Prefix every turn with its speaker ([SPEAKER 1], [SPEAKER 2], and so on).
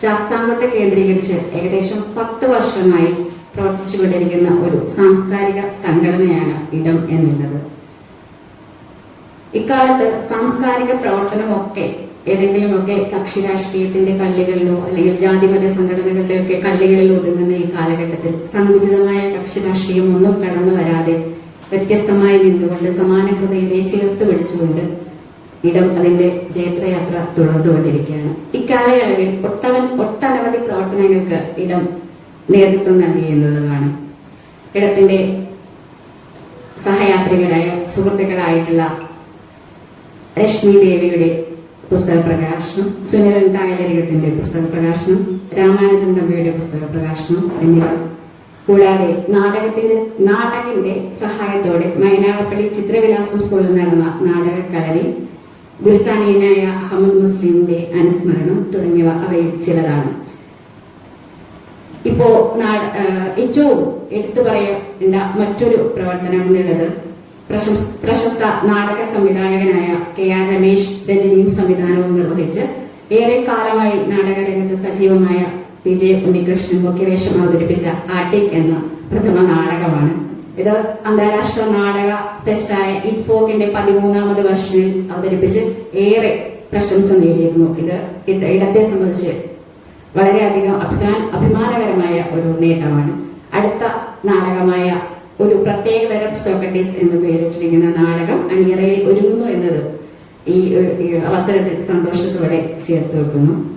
[SPEAKER 1] ശാസ്താംകോട്ട കേന്ദ്രീകരിച്ച് ഏകദേശം പത്ത് വർഷമായി പ്രവർത്തിച്ചുകൊണ്ടിരിക്കുന്ന ഒരു സാംസ്കാരിക സംഘടനയാണ് ഇടം എന്നുള്ളത്. ഇക്കാലത്ത് സാംസ്കാരിക പ്രവർത്തനമൊക്കെ ഏതെങ്കിലുമൊക്കെ കക്ഷി രാഷ്ട്രീയത്തിന്റെ കള്ളികളിലോ അല്ലെങ്കിൽ ജാതിമത സംഘടനകളുടെ ഒക്കെ കള്ളികളിൽ ഒതുങ്ങുന്ന ഈ കാലഘട്ടത്തിൽ സങ്കുചിതമായ കക്ഷി രാഷ്ട്രീയം ഒന്നും കടന്നു വരാതെ വ്യത്യസ്തമായി നിന്നുകൊണ്ട് സമാന ഹൃദയത്തെ ചേർത്ത് പിടിച്ചുകൊണ്ട് ഇടം അതിന്റെ ജയത്രയാത്ര തുടർന്നുകൊണ്ടിരിക്കുകയാണ്. ഇക്കാലയളവിൽ ഒട്ടവൻ ഒട്ടനവധി പ്രവർത്തനങ്ങൾക്ക് ഇടം നേതൃത്വം നൽകി എന്നുള്ളതാണ്. ഇടത്തിന്റെ സഹയാത്രികരായ സുഹൃത്തുക്കളായിട്ടുള്ള രശ്മി ദേവിയുടെ പുസ്തക പ്രകാശനം സുനിലൻ കായലരികത്തിന്റെ പുസ്തക പ്രകാശനം രാമാനുജൻ തമ്പിയുടെ പുസ്തക പ്രകാശനം എന്നിവ കൂടാതെ നാടകത്തിന്റെ നാടകന്റെ സഹായത്തോടെ മൈനാവപ്പള്ളി ചിത്രവിലാസം സ്കൂളിൽ നടന്ന നാടക കളരി ഗുരുസ്ഥാനീയനായ അഹമ്മദ് മുസ്ലിമിന്റെ അനുസ്മരണം തുടങ്ങിയവ അവയിൽ ചിലതാണ്. ഇപ്പോ ഏറ്റവും എടുത്തു പറയേണ്ട മറ്റൊരു പ്രവർത്തനം എന്നുള്ളത് പ്രശംസ പ്രശസ്ത നാടക സംവിധായകനായ കെ ആർ രമേശ് രചനയും സംവിധാനവും നിർവഹിച്ച് ഏറെ കാലമായി നാടകരംഗത്ത് സജീവമായ വിജയ ഉണ്ണികൃഷ്ണൻ മുഖ്യവേഷം അവതരിപ്പിച്ച ആട്ടിക് എന്ന പ്രഥമ നാടകമാണ് ഇത് അന്താരാഷ്ട്ര നാടക ഫെസ്റ്റായ ഇറ്റ്ഫോക്കിന്റെ പതിമൂന്നാമത് വർഷത്തിൽ അവതരിപ്പിച്ച് ഏറെ പ്രശംസ നേടിയിരുന്നു. ഇത് ഇട- ഇടത്തെ സംബന്ധിച്ച് വളരെയധികം അഭിമാന അഭിമാനകരമായ ഒരു നേട്ടമാണ്. അടുത്ത നാടകമായ ഒരു പ്രത്യേക പ്രത്യേകതരം സോക്രട്ടീസ് എന്ന് പേരിട്ടിരിക്കുന്ന നാടകം അണിയറയിൽ ഒരുങ്ങുന്നു എന്നത് ഈ അവസരത്തിൽ സന്തോഷത്തോടെ ചേർത്ത് വെക്കുന്നു.